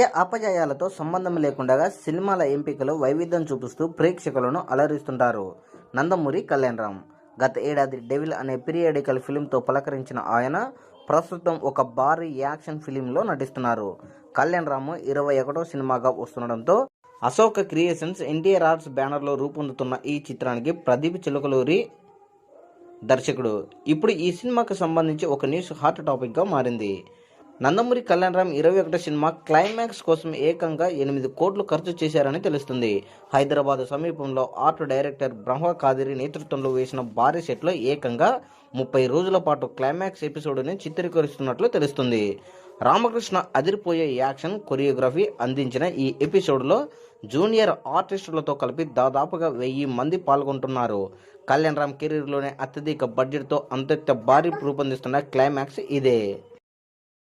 అపజయాలతో సంబంధం లేకుండా సినిమాల ఎంపికలో వైవిధ్యం చూపిస్తూ ప్రేక్షకులను అలరిస్తుంటారు. నందమూరి కళ్యాణరామ్. గత ఏడాది డెవిల్ అనే పీరియాడికల్ ఫిలింతో పలకరించిన ఆయన ప్రస్తుతం ఒక భారీ యాక్షన్ ఫిలింలో నటిస్తున్నారు. కళ్యాణరామ్ ఇరవై ఒకటో సినిమాగా వస్తుండడంతో అశోక క్రియేషన్స్ ఎన్టీఆర్ ఆర్ట్స్ బ్యానర్లో రూపొందుతున్న ఈ చిత్రానికి ప్రదీప్ చిలుకలూరి దర్శకుడు. ఇప్పుడు ఈ సినిమాకు సంబంధించి ఒక న్యూస్ హాట్ టాపిక్గా మారింది. నందమూరి కళ్యాణరామ్ ఇరవై ఒకటో సినిమా క్లైమాక్స్ కోసం ఏకంగా ఎనిమిది కోట్లు ఖర్చు చేశారని తెలుస్తుంది. హైదరాబాద్ సమీపంలో ఆర్ట్ డైరెక్టర్ బ్రహ్మ కాదిరి నేతృత్వంలో వేసిన భారీ సెట్లో ఏకంగా ముప్పై రోజుల పాటు క్లైమాక్స్ ఎపిసోడ్ని చిత్రీకరిస్తున్నట్లు తెలుస్తుంది. రామకృష్ణ అదిరిపోయే యాక్షన్ కొరియోగ్రఫీ అందించిన ఈ ఎపిసోడ్లో జూనియర్ ఆర్టిస్టులతో కలిపి దాదాపుగా వెయ్యి మంది పాల్గొంటున్నారు. కళ్యాణ్ రామ్ కెరీర్లోనే అత్యధిక బడ్జెట్తో అంత్యంత భారీ రూపొందిస్తున్న క్లైమాక్స్ ఇదే.